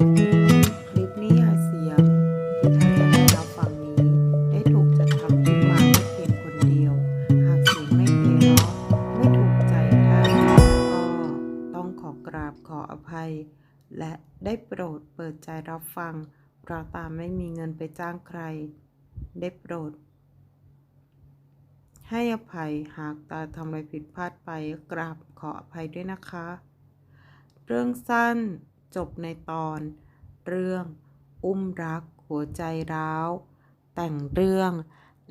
คลิปนิยายเสียงที่ท่านจะได้รับฟังนี้ ได้ถูกจัดทำขึ้นมาเพื่อเพียงคนเดียว หากเสียงไม่เพเราะไม่ถูกใจท่านก็ต้องขอกราบขออภัย และได้โปรดเปิดใจรับฟังเพราะตามไม่มีเงินไปจ้างใคร ได้โปรด ให้อภัยหากตาทำอะไรผิดพลาดไปกราบขออภัยด้วยนะคะ เรื่องสั้น จบในตอน เรื่อง อุ้มรัก หัวใจร้าว แต่งเรื่อง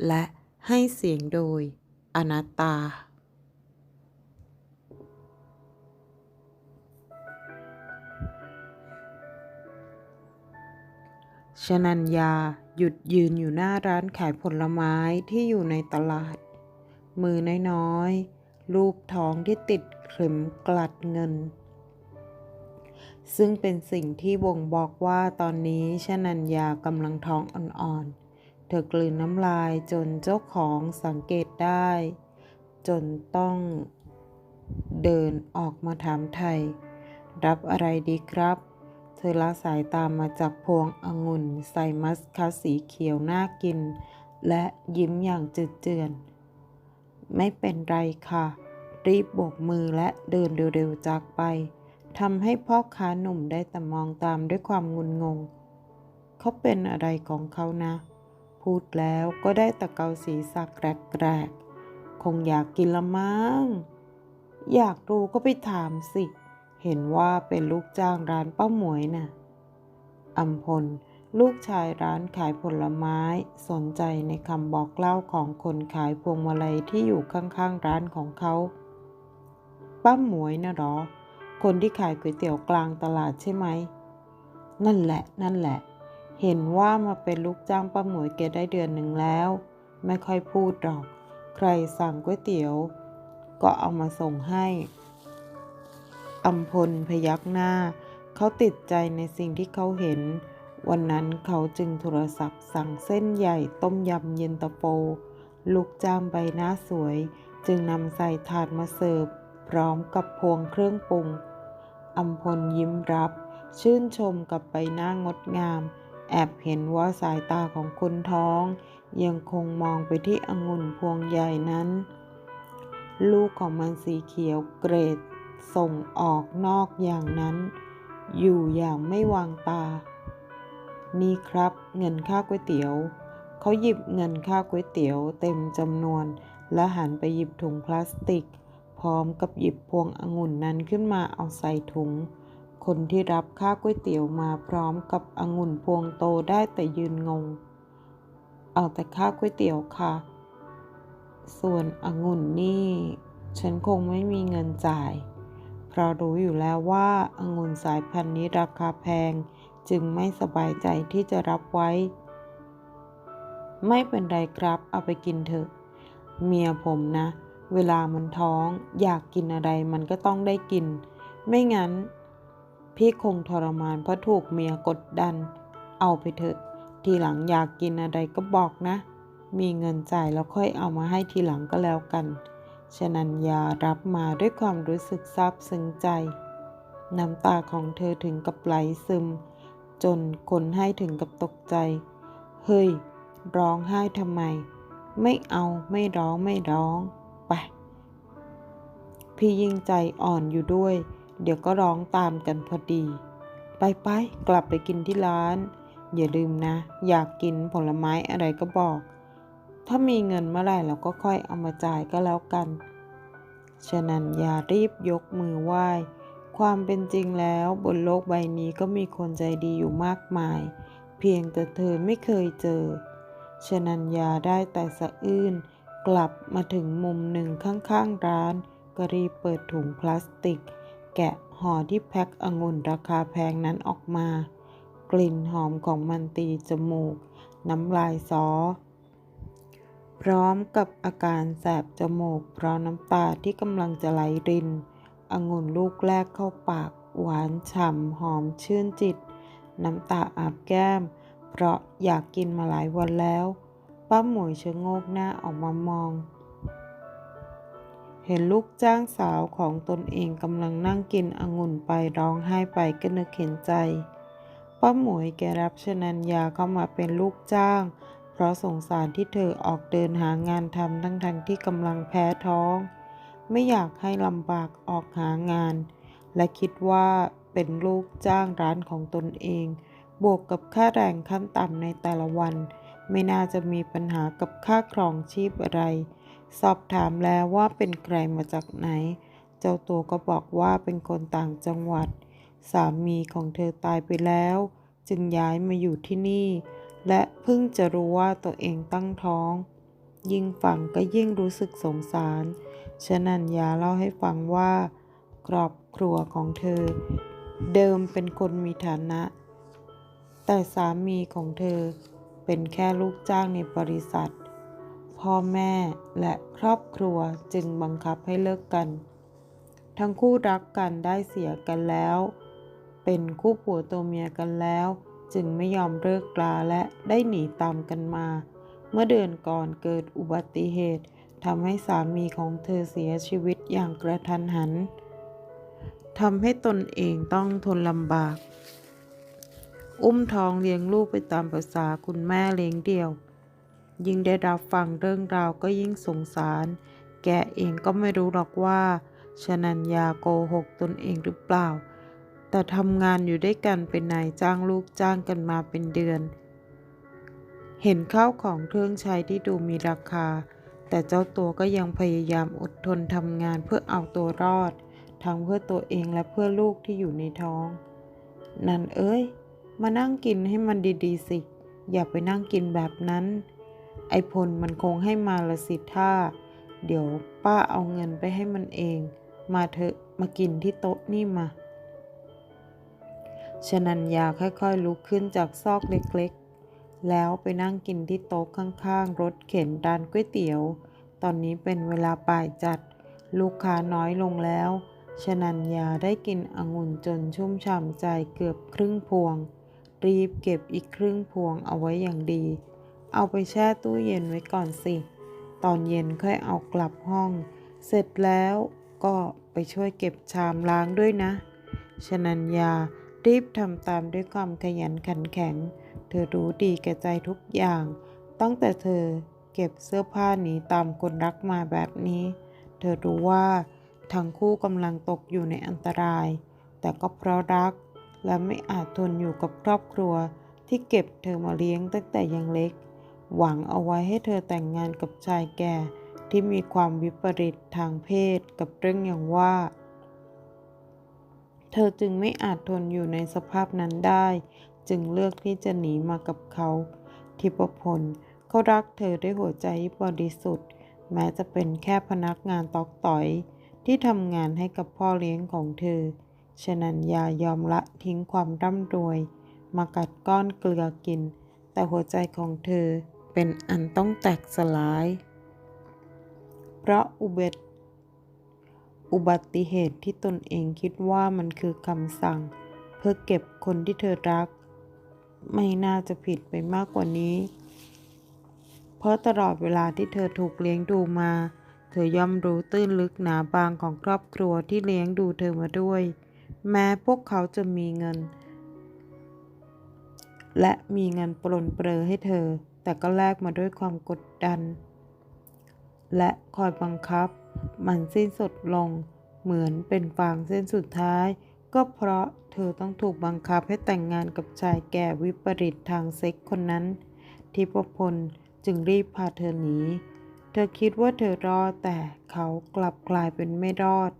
และให้เสียงโดย อนัตตาชนัญญาหยุดยืนอยู่หน้าร้านขายผลไม้ที่อยู่ในตลาด มือน้อยๆ รูปท้องที่ติดเข็มกลัดเงิน ซึ่งเป็นสิ่งที่บ่งบอกว่าตอนนี้ชนัญญากำลังท้องอ่อนๆ เธอกลืนน้ำลายจนเจ้าของสังเกตได้ จนต้องเดินออกมาถามไทย รับอะไรดีครับ เธอละสายตามมาจากพวงองุ่นใส่มัสคาสีเขียวน่ากิน และยิ้มอย่างจืดเจือน ไม่เป็นไรค่ะ รีบโบกมือและเดินเร็วๆจากไป ทำให้พ่อค้าหนุ่มได้แต่มองตามด้วยความงุนงง เขาเป็นอะไรของเขานะ พูดแล้วก็ได้ตะเกาศีรษะแกรกๆ คงอยากกินละมั้ง อยากรู้ก็ไปถามสิ เห็นว่าเป็นลูกจ้างร้านป้าหมวยน่ะอัมพลลูกชายร้านขายผลไม้สนใจในคำบอกเล่าของคนขายพวงมาลัยที่อยู่ข้างๆร้านของเขา ป้าหมวยนะหรอ คนที่ขายก๋วยเตี๋ยวกลางตลาดใช่ไหม นั่นแหละ นั่นแหละ เห็นว่ามาเป็นลูกจ้างป้าหมวยแกได้เดือนหนึ่งแล้ว ไม่ค่อยพูดหรอก ใครสั่งก๋วยเตี๋ยว ก็เอามาส่งให้อัมพลพยักหน้า เขาติดใจในสิ่งที่เขาเห็น วันนั้นเขาจึงโทรศัพท์สั่งเส้นใหญ่ต้มยำเย็นตาโฟลูกจ้างใบหน้าสวย จึงนำใส่ถาดมาเสิร์ฟพร้อมกับพวงเครื่องปรุง อัมพลยิ้มรับ ชื่นชมกับใบหน้างดงาม แอบเห็นว่าสายตาของคนท้อง ยังคงมองไปที่องุ่นพวงใหญ่นั้น ลูกของมันสีเขียวเกรด ส่งออกนอกอย่างนั้น อยู่อย่างไม่วางตา นี่ครับเงินค่าก๋วยเตี๋ยวเขาหยิบเงินค่าก๋วยเตี๋ยวเต็มจำนวน และหันไปหยิบถุงพลาสติก พร้อมกับหยิบพวงองุ่นนั้นขึ้นมาเอาใส่ถุง คนที่รับค่าก๋วยเตี๋ยวมาพร้อมกับองุ่นพวงโตได้แต่ยืนงง เอาแต่ค่าก๋วยเตี๋ยวค่ะ ส่วนองุ่นนี่ ฉันคงไม่มีเงินจ่าย เพราะรู้อยู่แล้วว่าองุ่นสายพันธุ์นี้ราคาแพงจึงไม่สบายใจที่จะรับไว้ ไม่เป็นไรครับ เอาไปกินเถอะ เมียผมนะ เวลามันท้องอยากกินอะไรมันก็ต้องได้กิน ไม่งั้น พี่คงทรมานเพราะถูกเมียกดดัน เอาไปเถอะ ทีหลังอยากกินอะไรก็บอกนะ มีเงินจ่ายแล้วค่อยเอามาให้ทีหลังก็แล้วกันชนัญญารับมาด้วยความรู้สึกซาบซึ้งใจ น้ำตาของเธอถึงกับไหลซึม จนคนให้ถึงกับตกใจ เฮ้ย ร้องไห้ทำไม ไม่เอาไม่ร้องไม่ร้อง พี่ยิ่งใจอ่อนอยู่ด้วย เดี๋ยวก็ร้องตามกันพอดี ไปไปกลับไปกินที่ร้าน อย่าลืมนะ อยากกินผลไม้อะไรก็บอก ถ้ามีเงินเมื่อไหร่เราก็ค่อยเอามาจ่ายก็แล้วกันฉะนั้นอย่ารีบยกมือไหว้ ความเป็นจริงแล้วบนโลกใบนี้ก็มีคนใจดีอยู่มากมาย เพียงแต่เธอไม่เคยเจอชนัญญาได้แต่สะอื้นกลับมาถึงมุมหนึ่งข้างๆร้าน ก็รีบเปิดถุงพลาสติก แกะห่อที่แพ็คองุ่นราคาแพงนั้นออกมา กลิ่นหอมของมันตีจมูก น้ำลายซอพร้อมกับอาการแสบจมูก เพราะน้ำตาที่กำลังจะไหลรินองุ่นลูกแรกเข้าปาก หวานฉ่ำหอมชื่นจิต น้ำตาอาบแก้ม เพราะอยากกินมาหลายวันแล้ว ป้าหมวยชะโงกหน้าออกมามอง เห็นลูกจ้างสาวของตนเองกำลังนั่งกินองุ่นไปร้องไห้ไปก็นึกเห็นใจป้าหมวยแกรับชนัญญาเข้ามาเป็นลูกจ้าง เพราะสงสารที่เธอออกเดินหางานทำทั้งๆทที่กำลังแพ้ท้อง ไม่อยากให้ลำบากออกหางาน และคิดว่าเป็นลูกจ้างร้านของตนเอง บวกกับค่าแรงขั้นต่ำในแต่ละวัน ไม่น่าจะมีปัญหากับค่าครองชีพอะไร สอบถามแล้วว่าเป็นใครมาจากไหน เจ้าตัวก็บอกว่าเป็นคนต่างจังหวัด สามีของเธอตายไปแล้ว จึงย้ายมาอยู่ที่นี่ และเพิ่งจะรู้ว่าตัวเองตั้งท้อง ยิ่งฟังก็ยิ่งรู้สึกสงสารชนัญญาเล่าให้ฟังว่า ครอบครัวของเธอ เดิมเป็นคนมีฐานะ แต่สามีของเธอเป็นแค่ลูกจ้างในบริษัท พ่อแม่และครอบครัวจึงบังคับให้เลิกกัน ทั้งคู่รักกันได้เสียกันแล้ว เป็นคู่ผัวตัวเมียกันแล้ว จึงไม่ยอมเลิกลาและได้หนีตามกันมา เมื่อเดือนก่อนเกิดอุบัติเหตุทำให้สามีของเธอเสียชีวิตอย่างกระทันหันทำให้ตนเองต้องทนลำบาก อุ้มท้องเลี้ยงลูกไปตามภาษาคุณแม่เลี้ยงเดี่ยว ยิ่งได้รับฟังเรื่องราวก็ยิ่งสงสาร แกเองก็ไม่รู้หรอกว่า ชนัญญาโกหกตนเองหรือเปล่า แต่ทำงานอยู่ด้วยกันเป็นนายจ้างลูกจ้างกันมาเป็นเดือน เห็นข้าวของเครื่องใช้ที่ดูมีราคา แต่เจ้าตัวก็ยังพยายามอดทนทำงานเพื่อเอาตัวรอด ทั้งเพื่อตัวเองและเพื่อลูกที่อยู่ในท้อง นั่นเอ้ย มานั่งกินให้มันดีๆสิ อย่าไปนั่งกินแบบนั้น ไอพลมันคงให้มาละสิท่า เดี๋ยวป้าเอาเงินไปให้มันเอง มาเถอะมากินที่โต๊ะนี่มาชนัญญาค่อยๆลุกขึ้นจากซอกเล็กๆ แล้วไปนั่งกินที่โต๊ะข้างๆ รถเข็นร้านก๋วยเตี๋ยว ตอนนี้เป็นเวลาป่ายจัด ลูกค้าน้อยลงแล้วชนัญญาได้กินองุ่นจนชุ่มฉ่ำใจเกือบครึ่งพวง รีบเก็บอีกครึ่งพวงเอาไว้อย่างดี เอาไปแช่ตู้เย็นไว้ก่อนสิ ตอนเย็นค่อยเอากลับห้อง เสร็จแล้วก็ไปช่วยเก็บชามล้างด้วยนะ ชนัญญารีบทำตามด้วยความขยันขันแข็ง เธอรู้ดีแก่ใจทุกอย่าง ตั้งแต่เธอเก็บเสื้อผ้าหนีตามคนรักมาแบบนี้ เธอรู้ว่าทั้งคู่กำลังตกอยู่ในอันตราย แต่ก็เพราะรัก และไม่อาจทนอยู่กับครอบครัวที่เก็บเธอมาเลี้ยงตั้งแต่ยังเล็ก หวังเอาไว้ให้เธอแต่งงานกับชายแก่ ที่มีความวิปริตทางเพศกับเรื่องอย่างว่า เธอจึงไม่อาจทนอยู่ในสภาพนั้นได้ จึงเลือกที่จะหนีมากับเขา ทิพพลเขารักเธอด้วยหัวใจที่บริสุทธิ์ แม้จะเป็นแค่พนักงานตอกต่อย ที่ทำงานให้กับพ่อเลี้ยงของเธอชนัญญายอมละทิ้งความร่ำรวย มากัดก้อนเกลือกิน แต่หัวใจของเธอ เป็นอันต้องแตกสลาย เพราะอุบัติอุบัติเหตุที่ตนเองคิดว่ามันคือคำสั่ง เพื่อเก็บคนที่เธอรัก ไม่น่าจะผิดไปมากกว่านี้ เพราะตลอดเวลาที่เธอถูกเลี้ยงดูมา เธอย่อมรู้ตื้นลึกหนาบางของครอบครัวที่เลี้ยงดูเธอมาด้วย แม้พวกเขาจะมีเงิน และมีเงินปลนเปลือให้เธอ แต่ก็แลกมาด้วยความกดดัน และคอยบังคับ มันสิ้นสุดลงเหมือนเป็นฟางเส้นสุดท้าย ก็เพราะเธอต้องถูกบังคับให้แต่งงานกับชายแก่วิปริตทางเซ็กคนนั้น ทิพพลจึงรีบพาเธอหนี เธอคิดว่าเธอรอดแต่เขากลับกลายเป็นไม่รอด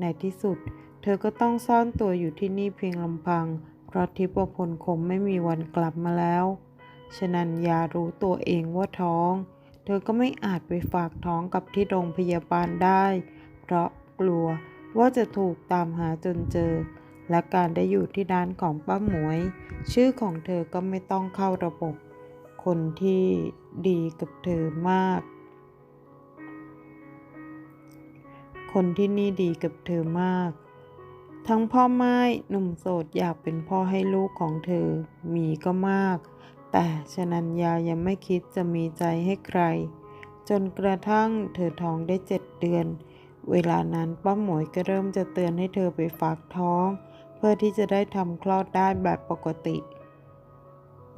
ในที่สุด เธอก็ต้องซ่อนตัวอยู่ที่นี่เพียงลำพัง เพราะทิพพลคงไม่มีวันกลับมาแล้ว ฉนั้นยารู้ตัวเองว่าท้อง เธอก็ไม่อาจไปฝากท้องกับที่โรงพยาบาลได้ เพราะกลัวว่าจะถูกตามหาจนเจอ และการได้อยู่ที่ร้านของป้าหมวย ชื่อของเธอก็ไม่ต้องเข้าระบบ คนที่ดีกับเธอมาก คนที่นี่ดีกับเธอมากทั้งพ่อไม้หนุ่มโสดอยากเป็นพ่อให้ลูกของเธอ มีก็มาก แต่ชนัญญายังไม่คิดจะมีใจให้ใคร จนกระทั่งเธอท้องได้เจ็ดเดือน เวลานั้นป้าหมวยก็เริ่มจะเตือนให้เธอไปฝากท้อง เพื่อที่จะได้ทำคลอดได้แบบปกติ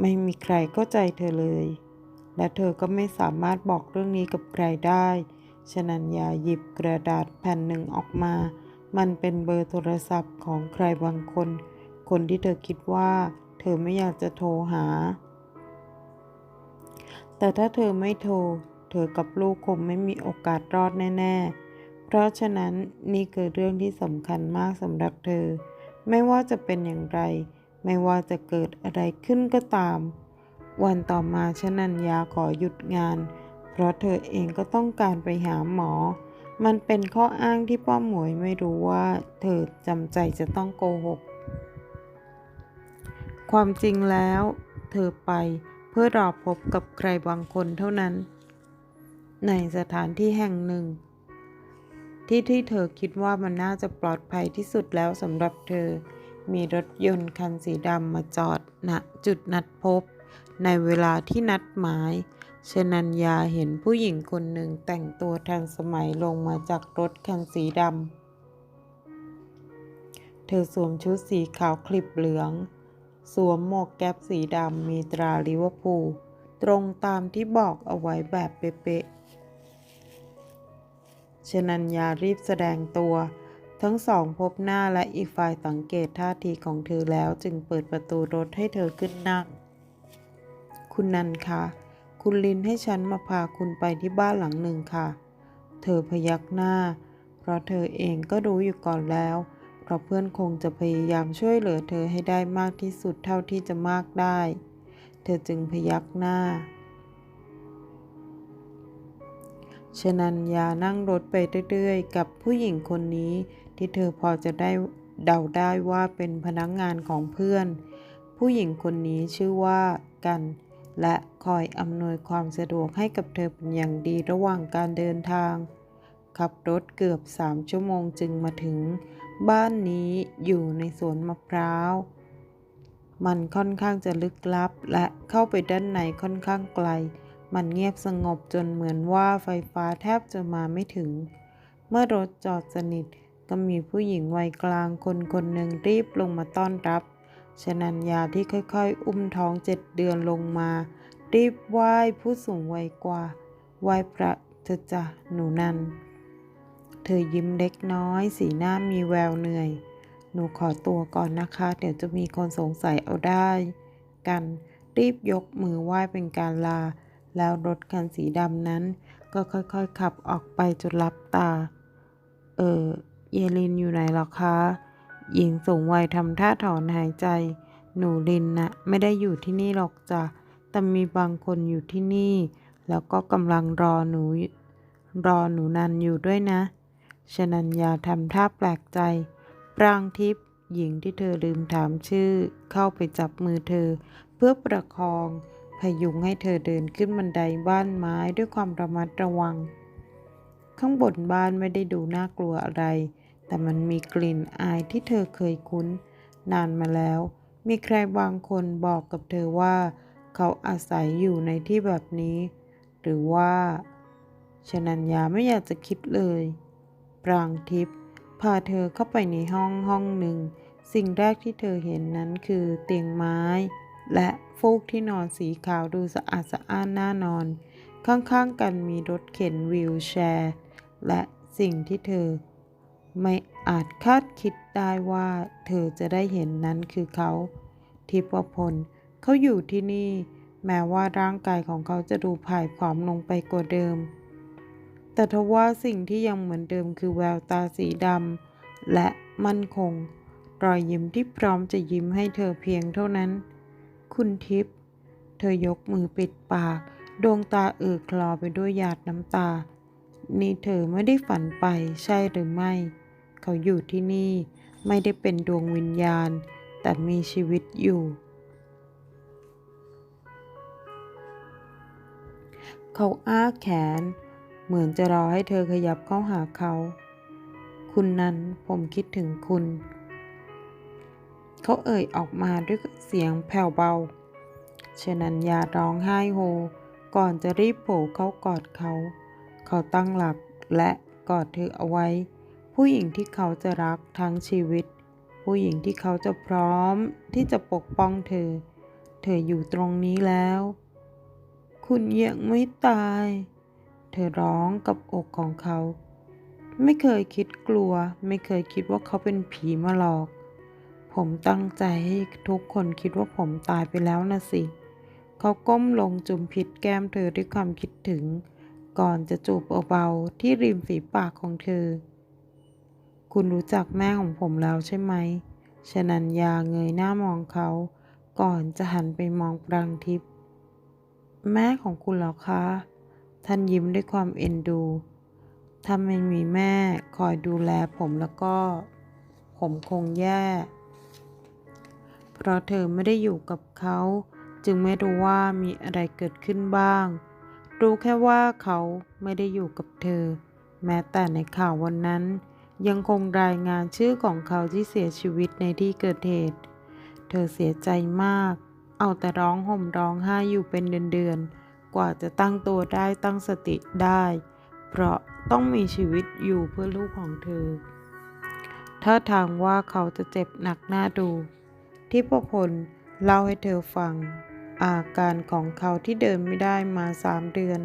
ไม่มีใครเข้าใจเธอเลย และเธอก็ไม่สามารถบอกเรื่องนี้กับใครได้ ชนัญญาหยิบกระดาษแผ่นหนึ่งออกมา มันเป็นเบอร์โทรศัพท์ของใครบางคน คนที่เธอคิดว่า เธอไม่อยากจะโทรหา แต่ถ้าเธอไม่โทร เธอกับลูกคงไม่มีโอกาสรอดแน่ ๆ เพราะฉะนั้นนี่คือเรื่องที่สำคัญมากสำหรับเธอ ไม่ว่าจะเป็นอย่างไร ไม่ว่าจะเกิดอะไรขึ้นก็ตาม วันต่อมาชนัญญาขอหยุดงาน เพราะเธอเองก็ต้องการไปหาหมอ มันเป็นข้ออ้างที่ป้าหมวยไม่รู้ว่า เธอจำใจจะต้องโกหก ความจริงแล้ว เธอไป พื่อรอพบกับใครบางคนเท่านั้น ในสถานที่แห่งหนึ่ง ที่ที่เธอคิดว่ามันน่าจะปลอดภัยที่สุดแล้วสำหรับเธอ มีรถยนต์คันสีดำมาจอดณจุดนัดพบ ในเวลาที่นัดหมายชนัญญาเห็นผู้หญิงคนหนึ่งแต่งตัวทันสมัยลงมาจากรถคันสีดำ เธอสวมชุดสีขาวคลิปเหลือง สวมหมวกแก๊ปสีดำมีตราลิเวอร์พูลตรงตามที่บอกเอาไว้แบบเป๊ะๆชนัญญารีบแสดงตัว ทั้งสองพบหน้าและอีกฝ่ายสังเกตท่าทีของเธอแล้วจึงเปิดประตูรถให้เธอขึ้นนั่ง คุณนันคะ คุณลินให้ฉันมาพาคุณไปที่บ้านหลังหนึ่งค่ะ เธอพยักหน้า เพราะเธอเองก็รู้อยู่ก่อนแล้ว เพราะเพื่อนคงจะพยายามช่วยเหลือเธอให้ได้มากที่สุดเท่าที่จะมากได้ เธอจึงพยักหน้า ชนัญญานั่งรถไปเรื่อยๆ กับผู้หญิงคนนี้ที่เธอพอจะได้เดาได้ว่าเป็นพนักงงานของเพื่อน ผู้หญิงคนนี้ชื่อว่ากันและคอยอำนวยความสะดวกให้กับเธอเป็นอย่างดีระหว่างการเดินทาง ขับรถเกือบสามชั่วโมงจึงมาถึง บ้านนี้อยู่ในสวนมะพร้าว มันค่อนข้างจะลึกลับ และเข้าไปด้านในค่อนข้างไกล มันเงียบสงบจนเหมือนว่าไฟฟ้าแทบจะมาไม่ถึง เมื่อรถจอดสนิทก็มีผู้หญิงวัยกลางคนคนหนึ่งรีบลงมาต้อนรับ ชนัญญาที่ค่อยๆ อุ้มท้องเจ็ดเดือนลงมา รีบไหว้ผู้สูงวัยกว่า ไหว้พระเธอจ้ะหนูนัน เธอยิ้มเล็กน้อย สีหน้ามีแววเหนื่อย หนูขอตัวก่อนนะคะ เดี๋ยวจะมีคนสงสัยเอาได้ กันรีบยกมือไหว้เป็นการลา แล้วรถคันสีดำนั้น ก็ค่อยๆ ขับออกไปจนลับตา เออ เยลินอยู่ไหนหรอคะ หญิงสูงวัยทำท่าถอนหายใจ หนูลินนะไม่ได้อยู่ที่นี่หรอกจ้ะ แต่มีบางคนอยู่ที่นี่ แล้วก็กำลังรอหนูรอหนูนันอยู่ด้วยนะ ชนัญญาทำท่าแปลกใจ ปรางทิพย์หญิงที่เธอลืมถามชื่อ เข้าไปจับมือเธอ เพื่อประคอง พยุงให้เธอเดินขึ้นบันไดบ้านไม้ด้วยความระมัดระวัง ข้างบนบ้านไม่ได้ดูน่ากลัวอะไร แต่มันมีกลิ่นอายที่เธอเคยคุ้น นานมาแล้ว มีใครบางคนบอกกับเธอว่า เขาอาศัยอยู่ในที่แบบนี้ หรือว่าชนัญญาไม่อยากจะคิดเลย รางทิพย์พาเธอเข้าไปในห้องห้องหนึ่ง สิ่งแรกที่เธอเห็นนั้นคือเตียงไม้ และฟูกที่นอนสีขาวดูสะอาดสะอ้านน่านอน ข้างๆกันมีรถเข็นวีลแชร์ และสิ่งที่เธอ ไม่อาจคาดคิดได้ว่าเธอจะได้เห็นนั้นคือเขาทิพพลเขาอยู่ที่นี่ แม้ว่าร่างกายของเขาจะดูผายผอมลงไปกว่าเดิม แต่ทว่าสิ่งที่ยังเหมือนเดิมคือแววตาสีดำและมั่นคง รอยยิ้มที่พร้อมจะยิ้มให้เธอเพียงเท่านั้น คุณทิพย์เธอยกมือปิดปาก ดวงตาเอือคลอไปด้วยหยาดน้ำตา นี่เธอไม่ได้ฝันไปใช่หรือไม่ เขาอยู่ที่นี่ไม่ได้เป็นดวงวิญญาณ แต่มีชีวิตอยู่ เขาอ้าแขน เหมือนจะรอให้เธอขยับเข้าหาเขา คุณนั้นผมคิดถึงคุณ เขาเอ่ยออกมาด้วยเสียงแผ่วเบาชนัญญาร้องไห้โฮ ก่อนจะรีบโผล่เข้ากอดเขา เขาตั้งหลักและกอดเธอเอาไว้ ผู้หญิงที่เขาจะรักทั้งชีวิต ผู้หญิงที่เขาจะพร้อมที่จะปกป้องเธอ เธออยู่ตรงนี้แล้ว คุณยังไม่ตาย เธอร้องกับอกของเขา ไม่เคยคิดกลัว ไม่เคยคิดว่าเขาเป็นผีมาหลอก ผมตั้งใจให้ทุกคนคิดว่าผมตายไปแล้วนะสิ เขาก้มลงจุมพิษแก้มเธอด้วยความคิดถึง ก่อนจะจูบเบาๆที่ริมฝีปากของเธอ คุณรู้จักแม่ของผมแล้วใช่ไหมชนัญญาเงยหน้ามองเขา ก่อนจะหันไปมองปรางทิพย์แม่ของคุณเหรอคะ ท่านยิ้มด้วยความเอ็นดู ถ้าไม่มีแม่คอยดูแลผมแล้วก็ ผมคงแย่ เพราะเธอไม่ได้อยู่กับเขา จึงไม่รู้ว่ามีอะไรเกิดขึ้นบ้าง รู้แค่ว่าเขาไม่ได้อยู่กับเธอ แม้แต่ในข่าววันนั้น ยังคงรายงานชื่อของเขาที่เสียชีวิตในที่เกิดเหตุ เธอเสียใจมาก เอาแต่ร้องห่มร้องไห้อยู่เป็นเดือนๆ กว่าจะตั้งตัวได้ตั้งสติได้ เพราะต้องมีชีวิตอยู่เพื่อลูกของเธอถ้าทางว่าเขาจะเจ็บหนักหน้าดูทิพวกพลเล่าให้เธอฟัง อาการของเขาที่เดินไม่ได้มาสามเดือน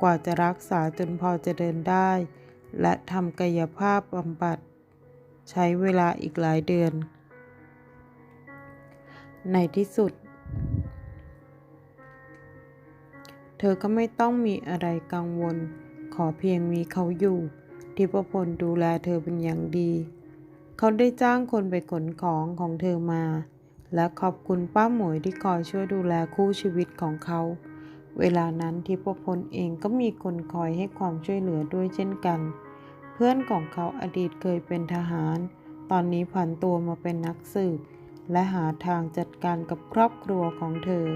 กว่าจะรักษาจนพอจะเดินได้ และทำกายภาพบำบัด ใช้เวลาอีกหลายเดือน ในที่สุด เธอก็ไม่ต้องมีอะไรกังวล ขอเพียงมีเขาอยู่ ทิพพลดูแลเธอเป็นอย่างดี เขาได้จ้างคนไปขนของของเธอมา และขอบคุณป้าหมวยที่คอยช่วยดูแลคู่ชีวิตของเขา เวลานั้นทิพพลเองก็มีคนคอยให้ความช่วยเหลือด้วยเช่นกัน เพื่อนของเขาอดีตเคยเป็นทหาร ตอนนี้ผันตัวมาเป็นนักสืบและหาทางจัดการกับครอบครัวของเธอ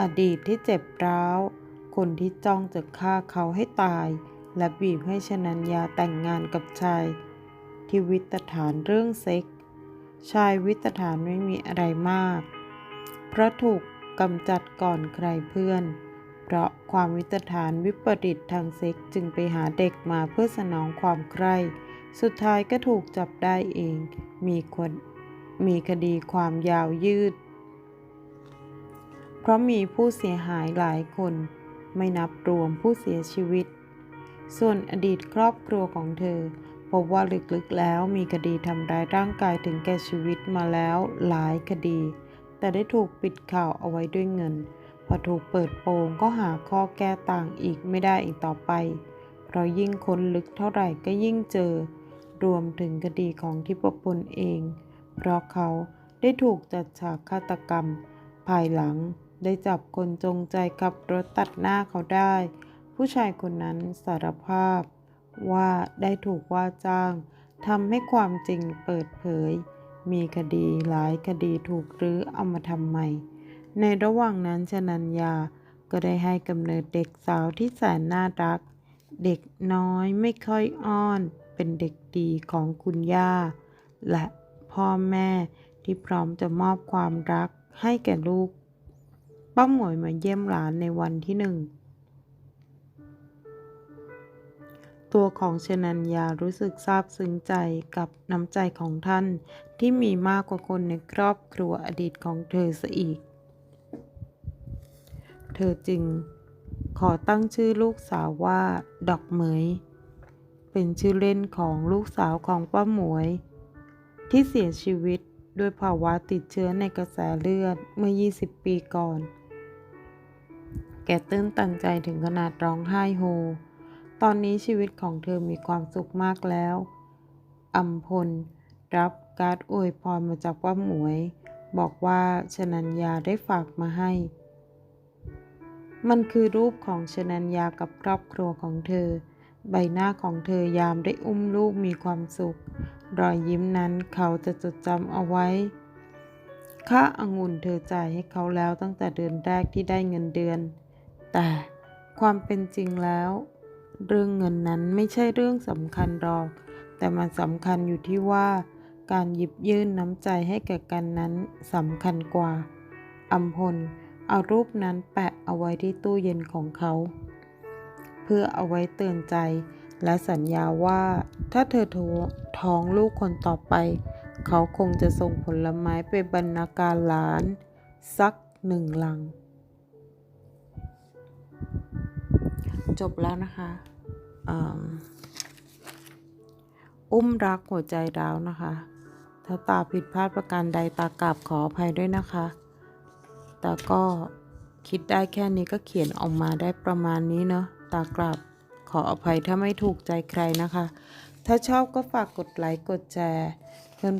อดีตที่เจ็บร้าว คนที่จ้องจะฆ่าเขาให้ตาย และบีบให้ชนัญญาแต่งงานกับชาย ที่วิตฐานเรื่องเซ็ก ชายวิตฐานไม่มีอะไรมาก เพราะถูกกำจัดก่อนใครเพื่อน เพราะความวิตฐานวิปริตทางเซ็กจึงไปหาเด็กมาเพื่อสนองความใคร่ สุดท้ายก็ถูกจับได้เอง มีคนมีคดีความยาวยืด เพราะมีผู้เสียหายหลายคน ไม่นับรวมผู้เสียชีวิต ส่วนอดีตครอบครัวของเธอ พบว่าลึกๆแล้วมีคดีทำร้ายร่างกายถึงแก่ชีวิตมาแล้วหลายคดี แต่ได้ถูกปิดข่าวเอาไว้ด้วยเงิน พอถูกเปิดโปงก็หาข้อแก้ต่างอีกไม่ได้อีกต่อไป เพราะยิ่งค้นลึกเท่าไหร่ก็ยิ่งเจอ รวมถึงคดีของทิพพลเอง เพราะเขาได้ถูกจัดฉากฆาตกรรม ภายหลัง ได้จับคนจงใจขับรถตัดหน้าเขาได้ ผู้ชายคนนั้นสารภาพ ว่าได้ถูกว่าจ้างทำให้ความจริงเปิดเผย มีคดีหลายคดีถูกรื้อเอามาทำใหม่ ในระหว่างนั้นชนัญญาก็ได้ให้กำเนิดเด็กสาวที่แสนน่ารัก เด็กน้อยไม่ค่อยอ้อน เป็นเด็กดีของคุณย่า และพ่อแม่ที่พร้อมจะมอบความรักให้แก่ลูก ป้าหมวยมาเยี่ยมหลานในวันที่หนึ่ง ตัวของชนัญญารู้สึกซาบซึ้งใจกับน้ำใจของท่านที่มีมากกว่าคนในครอบครัวอดีตของเธอซะอีก เธอจึงขอตั้งชื่อลูกสาวว่า ดอกเหมย เป็นชื่อเล่นของลูกสาวของป้าหมวย ที่เสียชีวิตด้วยภาวะติดเชื้อในกระแสเลือดเมื่อ 20 ปีก่อน แกตื้นตันใจถึงขนาดร้องไห้โฮ ตอนนี้ชีวิตของเธอมีความสุขมากแล้วอัมพล รับการ์ดอวยพรมาจากป้าหมวย บอกว่าชนัญญาได้ฝากมาให้ มันคือรูปของชนัญญากับครอบครัวของเธอ ใบหน้าของเธอยามได้อุ้มลูกมีความสุข รอยยิ้มนั้นเขาจะจดจำเอาไว้ ค่าองุ่นเธอจ่ายให้เขาแล้วตั้งแต่เดือนแรกที่ได้เงินเดือน แต่ความเป็นจริงแล้ว เรื่องเงินนั้นไม่ใช่เรื่องสำคัญหรอก แต่มันสำคัญอยู่ที่ว่า การหยิบยื่นน้ำใจให้แก่กันนั้นสำคัญกว่าอัมพลเอารูปนั้นแปะเอาไว้ที่ตู้เย็นของเขา เพื่อเอาไว้เตือนใจและสัญญาว่าถ้าเธอท้องลูกคนต่อไป เขาคงจะส่งผลไม้ไปบรรณาการหลาน สักหนึ่งลัง จบแล้วนะคะอุ้มรักหัวใจร้าวนะคะ ถ้าตาผิดพลาดประการใดตากราบขออภัยด้วยนะคะ แต่ก็คิดได้แค่นี้ก็เขียนออกมาได้ประมาณนี้เนาะตากราบขออภัยถ้าไม่ถูกใจใครนะคะ ถ้าชอบก็ฝากกดไลค์กดแชร์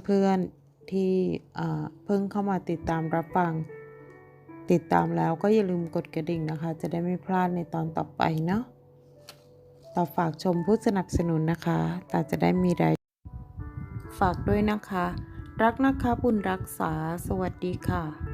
เพื่อนๆที่เพิ่งเข้ามาติดตามรับฟัง ติดตามแล้วก็อย่าลืมกดกระดิ่งนะคะ จะได้ไม่พลาดในตอนต่อไปเนาะต่อฝากชมผู้สนับสนุนนะคะตาจะได้มีรายฝากด้วยนะคะ รักนะคะบุญรักษา สวัสดีค่ะ